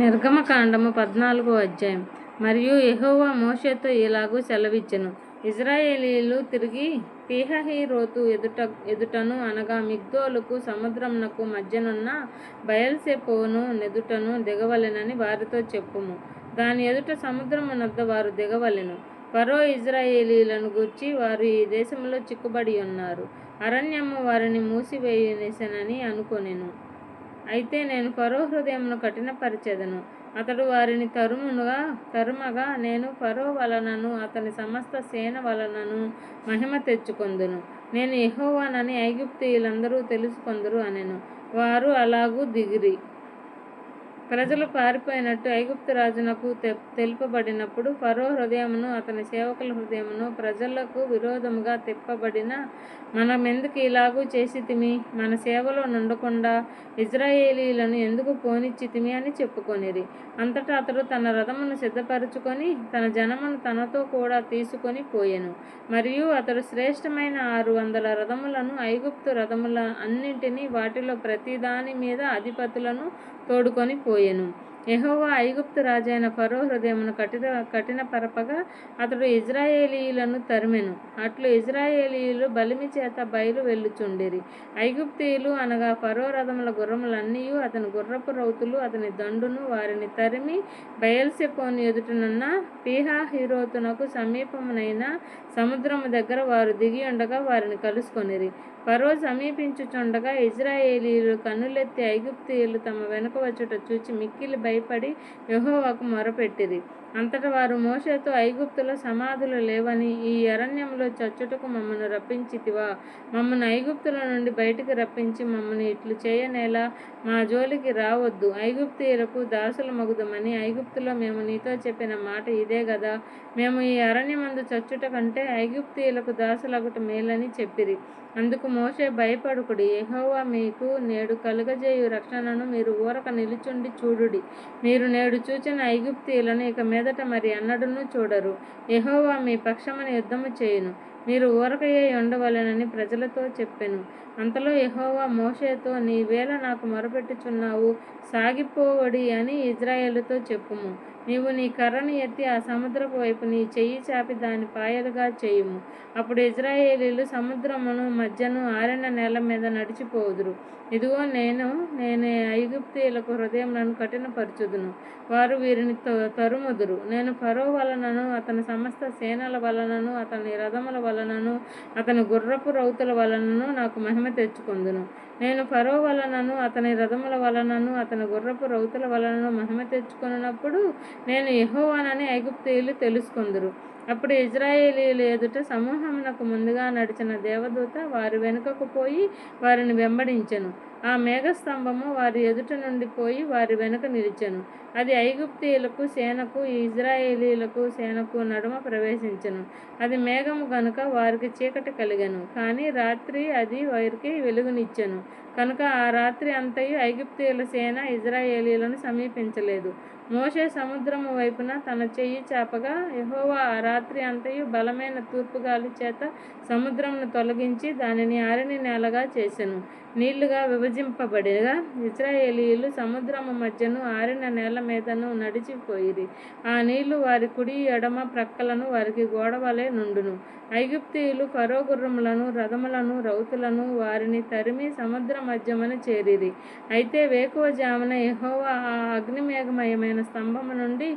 నిర్గమకాండము పద్నాలుగో అధ్యాయం. మరియు యహోవా మోషేతో ఇలాగూ సెలవిచ్చెను. ఇజ్రాయేలీలు తిరిగి పీహహీరోతు ఎదుట ఎదుటను అనగా మిగ్దోలుకు సముద్రంనకు మధ్యనున్న బయల్సెపోను నెదుటను దిగవలెనని వారితో చెప్పుము. దాని ఎదుట సముద్రమునద్ద వారు దిగవలెను. పరో ఇజ్రాయేలీలను గూర్చి వారు ఈ దేశంలో చిక్కుబడి ఉన్నారు. అరణ్యము వారిని మూసివేయనేసనని అనుకొనెను. అయితే నేను ఫరో హృదయమును కఠినపరిచెదను. అతడు వారిని తరుమునుగా తరుమగా నేను ఫరో వలనను అతని సమస్త సేన వలనను మహిమ తెచ్చుకొందును. నేను ఎహోవానని ఐగుప్తీయులందరూ తెలుసుకొందరు అనెను. వారు అలాగూ దిగిరి. ప్రజలు పారిపోయినట్టు ఐగుప్తు రాజునకు తెలుపబడినప్పుడు ఫరో హృదయమును అతని సేవకుల హృదయమును ప్రజలకు విరోధముగా తిప్పబడిన మనమెందుకు ఇలాగూ చేసితిమి? మన సేవలో నుండకుండా ఇజ్రాయేలీలను ఎందుకు పోనిచ్చితిమి అని చెప్పుకొనిరి. అంతటా అతడు తన రథమును సిద్ధపరుచుకొని తన జనమును తనతో కూడా తీసుకొని పోయెను. మరియు అతడు శ్రేష్టమైన ఆరు వందల రథములను ఐగుప్తు రథముల అన్నింటినీ వాటిలో ప్రతిదాని మీద అధిపతులను తోడుకొని పోయెను. యెహోవా ఐగుప్తు రాజైన ఫరో హృదయమును కఠిన కఠినపరపగా అతడు ఇజ్రాయేలీయులను తరిమెను. అట్లు ఇజ్రాయేలీయులు బలిమి చేత బయలు వెళ్ళుచుండిరి. ఐగుప్తీయులు అనగా ఫరో రథముల గుర్రములన్నీ అతని గుర్రపు రౌతులు అతని దండును వారిని తరిమి బయల్సెపోని ఎదుటనున్న పీహా హీరోతునకు సమీపమునైన సముద్రము దగ్గర వారు దిగి ఉండగా వారిని కలుసుకొనిరి. ఫరో సమీపించుచుండగా ఇజ్రాయేలీలు కన్నులెత్తి ఐగుప్తీయులు తమ వెనుక వచ్చుట చూచి మిక్కిలి భయపడి యహోవాకు మొరపెట్టిరి. అంతట వారు మోషతో ఐగుప్తులో సమాధులు లేవని ఈ అరణ్యంలో చచ్చుటకు మమ్మను రప్పించితివా. మమ్మను ఐగుప్తుల నుండి బయటికి రప్పించి మమ్మను ఇట్లు చేయనేలా మా జోలికి రావద్దు. ఐగుప్తీయులకు దాసుల మగుదమని ఐగుప్తులో మేము నీతో చెప్పిన మాట ఇదే కదా మేము ఈ అరణ్యమందు చచ్చుట కంటే ఐగుప్తీయులకు దాసులగుట మేలని చెప్పిరి. అందుకు మోషే భయపడుకుడి. యహోవా మీకు నేడు కలుగజేయు రక్షణను మీరు ఊరక నిలుచుండి చూడుడి. మీరు నేడు చూచిన ఐగుప్తీయులను ఇక మీదట మరి అన్నడును చూడరు. యహోవా మీ పక్షమని యుద్ధము చేయును. మీరు ఊరకయ్యే ఉండవలెనని ప్రజలతో చెప్పెను. అంతలో యహోవా మోషేతో నీవేళ నాకు మొరపెట్టుచున్నావు సాగిపోవడి అని ఇజ్రాయేలుతో చెప్పుము. నీవు నీ కర్రను ఎత్తి ఆ సముద్రపు వైపు నీ చెయ్యి చాపి దాని పాయలుగా చేయుము. అప్పుడు ఇజ్రాయేలీలు సముద్రమును మధ్యను ఆరిన నేల మీద నడిచిపోదురు. ఇదిగో నేను నేను ఐగుప్తీయులకు హృదయములను కఠినపరచుదును. వారు వీరిని త- తరుముదురు. నేను ఫరో వలనను అతని సమస్త సేనల వలనను అతని రథముల వలనను అతని గుర్రపు రౌతుల వలనను నాకు మహిమ తెచ్చుకొందును. నేను ఫరో వలనను అతని రథముల వలనను అతని గుర్రపు రౌతుల వలనను మహిమ తెచ్చుకున్నప్పుడు నేను యహోవానని ఐగుప్తీయులు తెలుసుకుందరు. అప్పుడు ఇజ్రాయేలీలు ఎదుట సమూహమునకు ముందుగా నడిచిన దేవదూత వారి వెనుకకు పోయి వారిని వెంబడించెను. ఆ మేఘస్తంభము వారి ఎదుట నుండి పోయి వారి వెనుక నిలిచెను. అది ఐగుప్తీయులకు సేనకు ఇజ్రాయేలీలకు సేనకు నడుమ ప్రవేశించెను. అది మేఘము గనుక వారికి చీకటి కలిగను. కానీ రాత్రి అది వారికి వెలుగునిచ్చెను. కనుక ఆ రాత్రి అంతయు ఐగుప్తీయుల సేన ఇజ్రాయేలీలను సమీపించలేదు. మోషే సముద్రము వైపున తన చెయ్యి చాపగా యహోవా ఆ రాత్రి అంతయు బలమైన తూర్పుగాలి చేత సముద్రమును తొలగించి దానిని ఆరిని నేలగా చేసెను. నీళ్ళుగా విభజింపబడిగా ఇజ్రాయేలీలు సముద్రము మధ్యను ఆరిన నేల మీదను నడిచిపోయిరి. ఆ నీళ్ళు వారి కుడి ఎడమ ప్రక్కలను వారికి గోడవలే నుండును. ఐగుప్తీయులు ఫరోగుర్రములను రథములను రౌతులను వారిని తరిమి సముద్రం మధ్యమున చేరిరి. అయితే వేకువ జామున యెహోవా ఆ అగ్నిమేఘమయమైన స్తంభము నుండి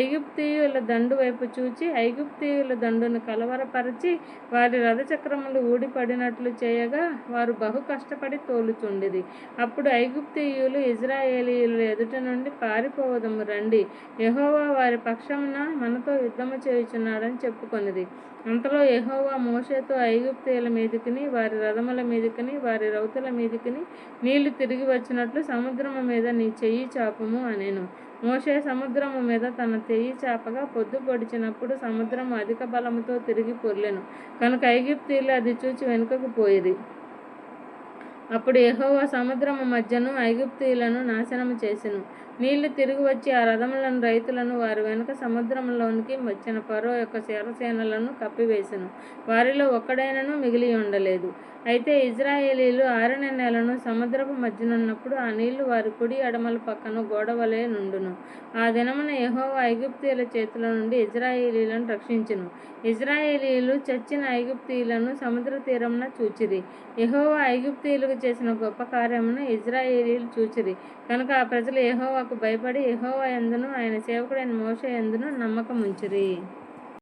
ఐగుప్తీయుల దండు వైపు చూచి ఐగుప్తీయుల దండును కలవరపరిచి వారి రథచక్రములు ఊడిపడినట్లు చేయగా వారు బహు కష్టపడి తోలుచుండిది అప్పుడు ఐగుప్తీయులు ఇజ్రాయేలీయుల ఎదుట నుండి పారిపోవదము రండి. యహోవా వారి పక్షమున మనతో యుద్ధము చేయుచున్నాడని చెప్పుకొనిది అంతలో యహోవా మోషేతో ఐగుప్తీయుల మీదికిని వారి రథముల మీదికిని వారి రౌతుల మీదికిని నీళ్ళు తిరిగి వచ్చినట్లు సముద్రము మీద నీ చెయ్యి చాపము అనేను. మోషే సముద్రము మీద తన చెయ్యి చాపగా పొద్దు పొడిచినప్పుడు సముద్రం అధిక బలముతో తిరిగి పొర్లెను. కనుక ఐగుప్తీయులు అది చూచి వెనుకకు పోయిరి. అప్పుడు ఎహోవా సముద్రము మధ్యను ఐగుప్తీయులను నాశనము చేసెను. నీళ్ళు తిరిగి వచ్చి ఆ రథములను రైతులను వారి వెనుక సముద్రంలోనికి వచ్చిన పరో యొక్క శరసేనలను కప్పివేశను వారిలో ఒక్కడైనను మిగిలి ఉండలేదు. అయితే ఇజ్రాయేలీలు ఆరిన నెలను సముద్రపు మధ్యనున్నప్పుడు ఆ నీళ్ళు వారి కుడి ఎడమల పక్కన గోడవలే నుండును. ఆ దినమున యహోవా ఐగుప్తీయుల చేతుల నుండి ఇజ్రాయేలీలను రక్షించును. ఇజ్రాయేలీలు చచ్చిన ఐగుప్తీయులను సముద్ర తీరమున చూచిరి. యహోవా ఐగుప్తీయులకు చేసిన గొప్ప కార్యమును ఇజ్రాయేలీలు చూచిరి. కనుక ఆ ప్రజలు యెహోవాకు భయపడి యెహోవా ఎందును ఆయన సేవకుడైన మోషే ఎందును నమ్మకముంచిరి.